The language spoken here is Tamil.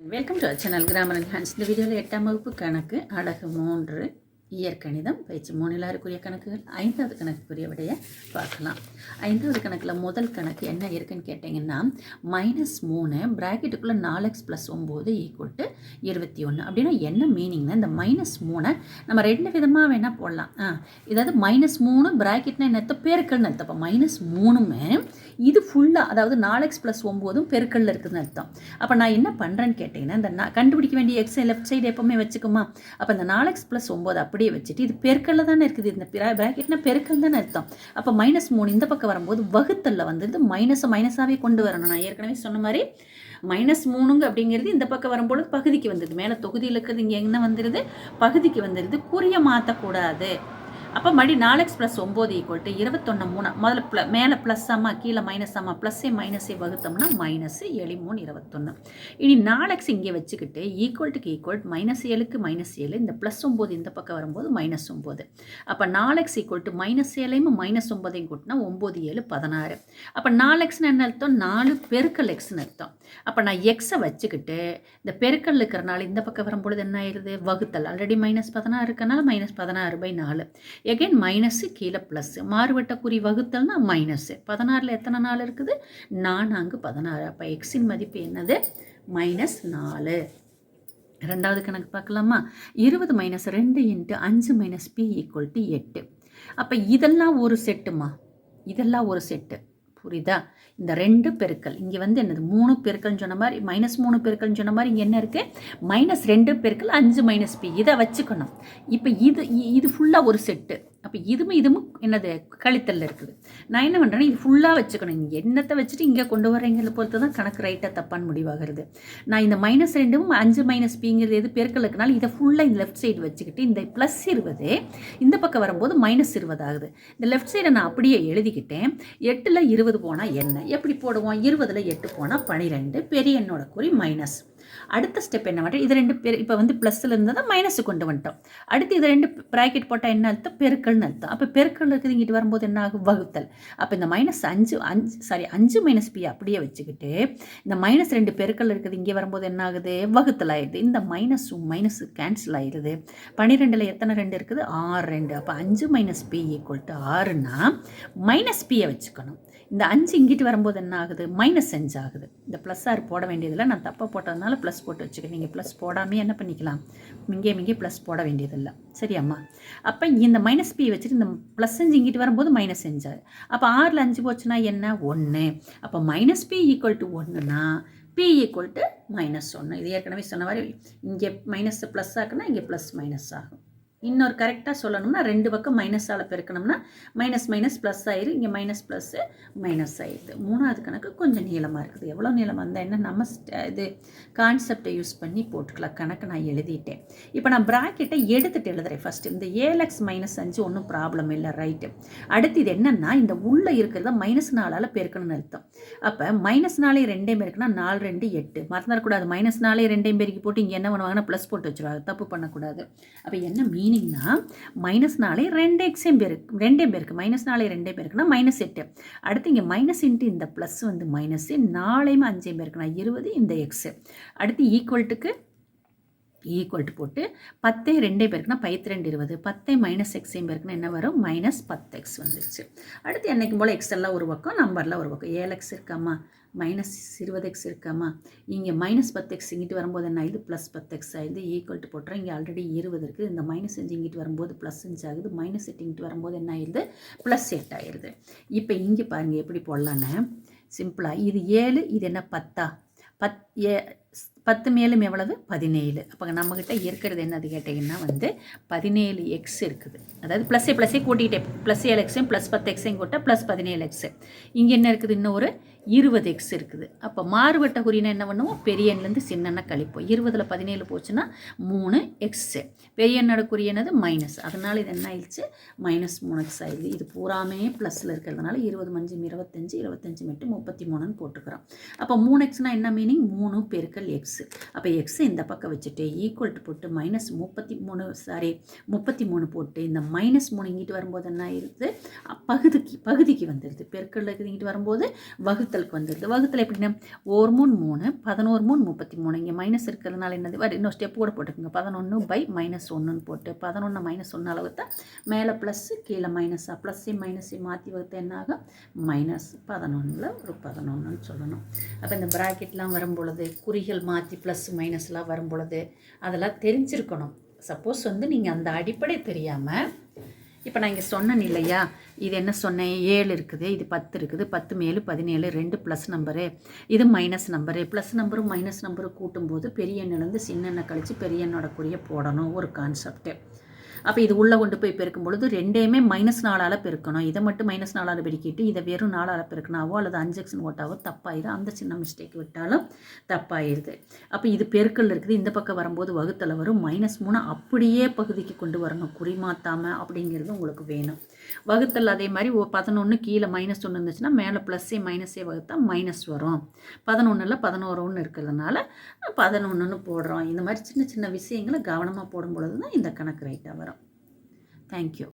Welcome to channel grammar Hans இந்த வீடியோவில் எட்டாம் வகுப்பு கணக்கு அழகு மூன்று. இயற்கணிதம் பயிற்சி. மூணு எல்லாருக்குரிய கணக்குகள் ஐந்தாவது கணக்குக்குரிய விடைய பார்க்கலாம். ஐந்தாவது கணக்கில் முதல் கணக்கு என்ன இருக்குன்னு கேட்டிங்கன்னா மைனஸ் மூணு ப்ராக்கெட்டுக்குள்ளே நாலு எக்ஸ் ப்ளஸ் ஒம்பது ஈக்குவல் டு இருபத்தி ஒன்று அப்படின்னா என்ன மீனிங்னா இந்த மைனஸ் மூணை நம்ம ரெண்டு விதமாக வேணால் போடலாம். ஆ இதாவது மைனஸ் மூணு ப்ராக்கெட்னா என்ன? அர்த்தம் பெருக்கல்னு அர்த்தம். அப்போ மைனஸ் மூணுமே இது ஃபுல்லாக அதாவது நாலு எக்ஸ் ப்ளஸ் ஒம்போதும் பெருக்கல்ல இருக்குதுன்னு அர்த்தம். அப்போ நான் என்ன பண்ணுறேன்னு கேட்டிங்கன்னா இந்த நான் கண்டுபிடிக்க வேண்டிய எக்ஸை லெஃப்ட் சைடு எப்போவுமே வச்சுக்குமா? அப்போ இந்த நாலு எக்ஸ் ப்ளஸ் ஒம்பது அப்படியே வச்சுட்டு இது பெருக்கல்ல தானே இருக்குது இந்த ப்ராக்கெட்னா பெருக்கல் தானே அர்த்தம். அப்போ மைனஸ் மூணு இந்த பக்கம் வரும்போது வகுத்தல்ல வந்துட்டு மைனஸை மைனஸாகவே கொண்டு வரணும். நான் ஏற்கனவே சொன்ன மாதிரி மைனஸ் மூணுங்க அப்படிங்கிறது இந்த பக்கம் வரும்பொழுது பகுதிக்கு வந்துடுது மேலே தொகுதியில் இருக்கிறது இங்கே என்ன வந்துடுது பகுதிக்கு வந்துடுது குறிய மாற்றக்கூடாது அப்போ மறுபடி நாலு எக்ஸ் ப்ளஸ் ஒம்பது ஈக்குவல் டு இருபத்தொன்று மூணு. முதல்ல ப்ள மேலே ப்ளஸ் ஆமா கீழே மைனஸ் ஆமா ப்ளஸ்ஸே மைனஸே வகுத்தோம்னா மைனஸ் ஏழு மூணு இருபத்தொன்று இனி நாலு எக்ஸ் இங்கே வச்சுக்கிட்டு ஈக்குவல் டுக்கு ஈக்குவல் மைனஸ் ஏழுக்கு மைனஸ் ஏழு இந்த ப்ளஸ் ஒம்பது இந்த பக்கம் வரும்போது மைனஸ் ஒம்பது அப்போ நாலு எக்ஸ் ஈக்குவல் டு மைனஸ் ஏழையும் மைனஸ் ஒம்பதையும் கூட்டினா ஒம்பது ஏழு பதினாறு. அப்போ நாலு எக்ஸ்னு என்ன அர்த்தம்? நாலு பெருக்கல் எக்ஸ்னு அர்த்தம். அப்போ நான் எக்ஸை வச்சுக்கிட்டு இந்த பெருக்கல் இருக்கிறனால இந்த பக்கம் வரும்பொழுது என்ன ஆயிடுது? வகுத்தல். ஆல்ரெடி மைனஸ் பதினாறு இருக்கனால மைனஸ் பதினாறு பை நாலு. எகைன் மைனஸு கீழே ப்ளஸ்ஸு மாறுவட்ட குறி வகுத்தல்னா மைனஸு பதினாறில் எத்தனை நாள் இருக்குது? நான்கு பதினாறு. அப்போ எக்ஸின் மதிப்பு என்னது? மைனஸ் நாலு. ரெண்டாவது கணக்கு பார்க்கலாமா? இருபது மைனஸ் ரெண்டு இன்ட்டு அஞ்சு மைனஸ் பி ஈக்குவல் டு எட்டு. அப்போ இதெல்லாம் ஒரு செட்டுமா இதெல்லாம் ஒரு செட்டு புரியுதா? இந்த ரெண்டு பெருக்கல். இங்கே வந்து என்னது? மூணு பெருக்கல்னு சொன்ன மாதிரி மைனஸ் மூணு பெருக்கல்னு சொன்ன மாதிரி இங்கே என்ன இருக்குது மைனஸ் ரெண்டு பெருக்கல் அஞ்சு மைனஸ் பி இதை வச்சுக்கணும். இப்போ இது இது ஃபுல்லாக ஒரு செட்டு அப்போ இதுவும் இதுவும் என்னது கழித்தல்ல இருக்குது. நான் என்ன பண்ணுறேன்னா இது ஃபுல்லாக வச்சுக்கணும். இங்கே என்னத்தை வச்சுட்டு இங்கே கொண்டு வரீங்கிறத பொறுத்து தான் கணக்கு ரைட்டாக தப்பான்னு முடிவாகிறது. நான் இந்த மைனஸ் ரெண்டும் அஞ்சு மைனஸ் பிங்கிறது எது பெருக்கலுக்குனால இதை ஃபுல்லாக இந்த லெஃப்ட் சைடு வச்சுக்கிட்டு இந்த ப்ளஸ் இருபது இந்த பக்கம் வரும்போது மைனஸ் இருபது ஆகுது. இந்த லெஃப்ட் சைடை நான் அப்படியே எழுதிக்கிட்டேன். எட்டில் இருபது போனால் என்ன? எப்படி போடுவோம்? இருபதில் எட்டு போனால் பனிரெண்டு. பெரிய எண்ணோட குறி மைனஸ் அடுத்த ஸ்டெப் என்ன பண்ணுறேன் இது ரெண்டு பேர் இப்போ வந்து ப்ளஸ்ஸில் இருந்ததை மைனஸு கொண்டு வந்துட்டோம். அடுத்து இது ரெண்டு ப்ராக்கெட் போட்டால் என்ன அர்த்தம்? பெருக்கல்னு அர்த்தம். அப்போ பெருக்கல் இருக்குது இங்கிட்டு வரும்போது என்ன ஆகும்? வகுத்தல். அப்போ இந்த மைனஸ் அஞ்சு அஞ்சு சாரி அஞ்சு மைனஸ் பி அப்படியே வச்சுக்கிட்டு இந்த மைனஸ் ரெண்டு பெருக்கல் இருக்குது இங்கே வரும்போது என்ன ஆகுது? வகுத்தல் ஆயிடுது. இந்த மைனஸும் மைனஸு கேன்சல் ஆயிடுது. பன்னிரெண்டில் எத்தனை ரெண்டு இருக்குது? ஆறு ரெண்டு. அப்போ அஞ்சு மைனஸ் பி ஈக்குவல் டு ஆறுனா மைனஸ் பியை வச்சுக்கணும். இந்த அஞ்சு இங்கிட்டு வரும்போது என்ன ஆகுது? மைனஸ் அஞ்சு ஆகுது. இந்த ப்ளஸ் ஆறு போட வேண்டியதில்லை நான் தப்பாக போட்டதுனால ப்ளஸ் போட்டு வச்சுக்கேன் நீங்கள் ப்ளஸ் போடாமல் என்ன பண்ணிக்கலாம்? இங்கே இங்கே ப்ளஸ் போட வேண்டியதில்லை. சரியாம்மா? அப்போ இந்த மைனஸ் பி வச்சுட்டு இந்த ப்ளஸ் அஞ்சு இங்கிட்டு வரும்போது மைனஸ் அஞ்சு அப்போ ஆறில் அஞ்சு போச்சுன்னா என்ன? ஒன்று அப்போ மைனஸ் பி ஈக்குவல் டு ஒன்றுனா பி ஈக்குவல் டு மைனஸ் ஒன்று இது ஏற்கனவே சொன்ன மாதிரி இங்கே மைனஸ் ப்ளஸ் ஆகுனா இங்கே ப்ளஸ் மைனஸ் ஆகும். இன்னொரு கரெக்டாக சொல்லணும்னா ரெண்டு பக்கம் மைனஸால் பெருக்கணும்னா மைனஸ் மைனஸ் ப்ளஸ் ஆயிரு. இங்கே மைனஸ் ப்ளஸ்ஸு மைனஸ் ஆயிடுது மூணாவது கணக்கு கொஞ்சம் நீளமாக இருக்குது. எவ்வளோ நீளமாக இருந்தால் என்ன? நம்ம ஸ்ட- இது கான்செப்டை யூஸ் பண்ணி போட்டுக்கலாம். கணக்கு நான் எழுதிட்டேன். இப்போ நான் ப்ராக்கெட்டை எடுத்துகிட்டு எழுதுறேன் ஃபஸ்ட்டு இந்த ஏலக்ஸ் மைனஸ் அஞ்சு ஒன்றும் ப்ராப்ளம் இல்லை. ரைட்டு அடுத்து இது என்னென்னா இந்த உள்ளே இருக்கிறத மைனஸ் நாலால் பெருக்கணும்னு அர்த்தம். அப்போ மைனஸ் நாலே ரெண்டையும் பெருக்குனா நாலு ரெண்டு எட்டு. மறந்துடக்கூடாது. மைனஸ் நாலே ரெண்டையும் பெருக்கி போட்டு இங்கே என்ன பண்ணுவாங்கன்னா ப்ளஸ் போட்டு வச்சுருவாங்க. தப்பு பண்ணக்கூடாது. அப்போ என்ன மீனிங்னா மைனஸ் நாளே ரெண்டு எக்ஸையும் பேருக்கு ரெண்டே பேருக்கு. மைனஸ் நாலே ரெண்டே பேருக்குன்னா மைனஸ் எட்டு. அடுத்து இங்கே மைனஸ் இன்ட்டு இந்த ப்ளஸ் வந்து மைனஸ் நாளையுமே அஞ்சையும் பேருக்குன்னா இருபது இந்த எக்ஸு அடுத்து ஈக்குவல்ட்டுக்கு ஈக்குவல் டு போட்டு பத்தே ரெண்டே பேருக்குன்னா பைத்து ரெண்டு இருபது பத்தே மைனஸ் எக்ஸையும் பேருக்குன்னா என்ன வரும்? மைனஸ் பத்து எக்ஸ் வந்துருச்சு. அடுத்து என்னைக்கும் போல் எக்ஸ் எல்லாம் ஒரு பக்கம் நம்பர்லாம் ஒரு பக்கம். ஏழு எக்ஸ் இருக்காமா? மைனஸ் இருபது எக்ஸ் இருக்காமா? இங்கே மைனஸ் பத்து எக்ஸ் இங்கிட்டு வரும்போது என்ன ஆகுது? ப்ளஸ் பத்து எக்ஸ் ஆகுது. ஈக்குவல் டு போட்டுறோம். இங்கே ஆல்ரெடி இருபது இருக்குது இந்த மைனஸ் அஞ்சு இங்கிட்டு வரும்போது ப்ளஸ் அஞ்சு ஆகுது. மைனஸ் எட்டு இங்கிட்டு வரும்போது என்ன ஆயிடுது ப்ளஸ் எட்டு ஆயிடுது இப்போ இங்கே பாருங்கள் எப்படி போடலான்னு சிம்பிளாக இது ஏழு இது என்ன? பத்தா? பத் ஏ பத்து மேலும் எவ்வளவு பதினேழு. அப்போ நம்மக்கிட்ட இருக்கிறது என்னது கேட்டிங்கன்னா வந்து பதினேழு எக்ஸ் இருக்குது. அதாவது ப்ளஸ்ஸே ப்ளஸ்ஸே கூட்டிகிட்டே ப்ளஸ் ஏழு எக்ஸையும் ப்ளஸ் பத்து எக்ஸையும் கூட்ட ப்ளஸ் பதினேழு எக்ஸு இங்கே என்ன இருக்குது? இன்னும் ஒரு இருபது எக்ஸ் இருக்குது. அப்போ மாறுபட்ட குறினா என்ன பண்ணுவோம்? பெரிய எண்லேருந்து சின்ன கழிப்போம். இருபதில் பதினேழு போச்சுன்னா மூணு எக்ஸு பெரிய எண்ணோட குறி என்னது? மைனஸ் அதனால் இது என்ன ஆயிடுச்சு? மைனஸ் மூணு எக்ஸ் ஆயிடுது. இது பூராமே ப்ளஸில் இருக்கிறதுனால இருபது மஞ்சு இருபத்தஞ்சு இருபத்தஞ்சு மட்டும் முப்பத்தி மூணுன்னு போட்டுக்கிறோம். அப்போ மூணு எக்ஸ்னால் என்ன மீனிங் மூணு பெருக்கல் எக்ஸ் எக்ஸு அப்போ எக்ஸு இந்த பக்கம் வச்சுட்டு ஈக்குவல் டு போட்டு மைனஸ் முப்பத்தி மூணு சாரி முப்பத்தி மூணு போட்டு இந்த மைனஸ் மூணு இங்கிட்டு வரும்போது என்ன ஆயிடுது பகுதிக்கு பகுதிக்கு வந்துடுது பெருக்கல்ல இங்கிட்டு வரும்போது வகுத்தலுக்கு வந்துடுது வகுத்தல் எப்படின்னா ஒரு மூணு மூணு பதினோரு மூணு முப்பத்தி மூணு. இங்கே மைனஸ் இருக்கிறதுனால என்னது? வர இன்னொரு ஸ்டெப் கூட போட்டுக்கோங்க. பதினொன்று பை மைனஸ் ஒன்றுன்னு போட்டு பதினொன்று மைனஸ் ஒன்று தான். மேலே ப்ளஸ்ஸு கீழே மைனஸாக ப்ளஸ்ஸே மைனஸையும் மாற்றி வகுத்தா என்ன ஆகும்? மைனஸ் பதினொன்றில் ஒரு பதினொன்றுன்னு சொல்லணும். அப்போ இந்த ப்ராக்கெட்லாம் வரும்பொழுது குறுகிய குறிகள் மாற்றி ப்ளஸ் மைனஸ்லாம் வரும் பொழுது அதெல்லாம் தெரிஞ்சிருக்கணும். சப்போஸ் வந்து நீங்கள் அந்த அடிப்படை தெரியாமல் இப்போ நான் இங்கே சொன்னேன் இல்லையா? இது என்ன சொன்னேன்? ஏழு இருக்குது இது பத்து இருக்குது பத்து மேலு பதினேழு ரெண்டு ப்ளஸ் நம்பரு இது மைனஸ் நம்பரு ப்ளஸ் நம்பரும் மைனஸ் நம்பரும் கூட்டும்போது பெரிய எண்ணிலேருந்து சின்ன எண்ணை கழித்து பெரிய எண்ணோட குறிய போடணும் ஒரு கான்செப்ட்டு அப்போ இது உள்ளே கொண்டு போய் பெருக்கும் பொழுது ரெண்டையுமே மைனஸ் நாலால் பெருக்கணும். இதை மட்டும் மைனஸ் நாலால் பெருக்கிட்டு இதை வெறும் நாலால் பெருக்கினாவோ அல்லது அஞ்செக்ஷன் ஓட்டாவோ தப்பாயிடும் அந்த சின்ன மிஸ்டேக் விட்டாலும் தப்பாயிடுது அப்போ இது பெருக்கல் இருக்குது. இந்த பக்கம் வரும்போது வகுத்தல வரும். மைனஸ் மூணு அப்படியே பகுதிக்கு கொண்டு வரணும். குறிமாத்தாமல் அப்படிங்கிறது உங்களுக்கு வேணும். வகுத்தல் அதே மாதிரி ஓ பதினொன்று கீழே மைனஸ் ஒன்று இருந்துச்சுன்னா மேலே ப்ளஸ்ஸே மைனஸே வகுத்தா மைனஸ் வரும். பதினொன்றில் பதினோரு ஒன்று இருக்கிறதுனால பதினொன்றுன்னு போடுறோம். இந்த மாதிரி சின்ன சின்ன விஷயங்களை கவனமாக போடும் பொழுது தான் இந்த கணக்கு ரைட்டாக வரும். தேங்க்யூ